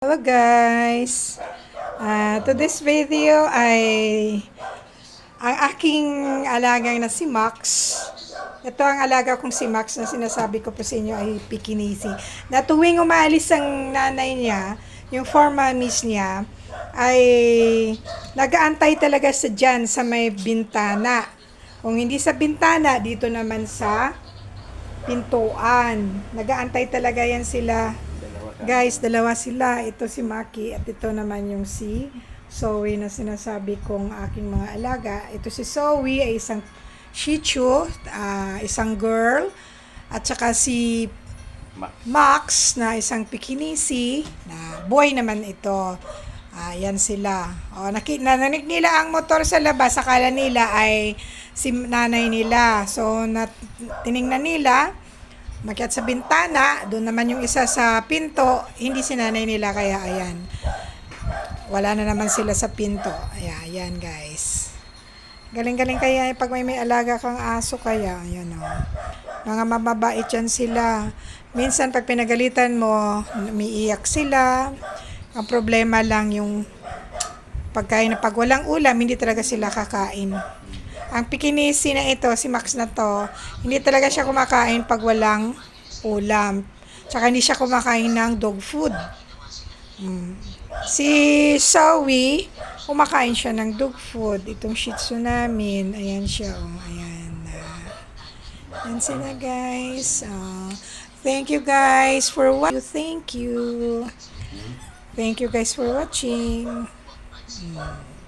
Hello guys! Ah, to this video ay ang aking alagang na si Max. Ito ang alaga kong si Max na sinasabi ko po sa inyo ay pikinisi. Na tuwing umaalis ang nanay niya, yung four mommies niya, ay nagaantay talaga sa dyan sa may bintana. Kung hindi sa bintana, dito naman sa pintuan. Nagaantay talaga yan sila Guys, dalawa sila. Ito si Maki at ito naman yung si Zoe na sinasabi kong aking mga alaga. Ito si Zoe ay isang Shih Tzu, ah, isang girl. At saka si Ma- Max na isang Pikinisi na boy naman ito. Ayan sila. O, naki, nananig nila ang motor sa labas. Akala nila ay si nanay nila. So, nat, tiningnan nila. Makiat sa bintana. Doon naman yung isa sa pinto. Hindi si nanay nila. Kaya ayan. Wala na naman sila sa pinto. Ayan, ayan guys. Galing-galing kaya pag may may alaga kang aso kaya. Ayan o. Mga mababait yan sila. Minsan pag pinagalitan mo, umiiyak sila. Ang problema lang yung pagkain na pag walang ulam, hindi talaga sila kakain. Ang pikinisi na ito, si Max na to, hindi talaga siya kumakain pag walang ulam. Tsaka hindi siya kumakain ng dog food. Mm. Si Zoe, kumakain siya ng dog food. Itong shih tzu namin, ayan siya, oh, ayan. ah. Yan sila guys. Ah, thank you guys for watching. Thank you. Thank you guys for watching. Mm.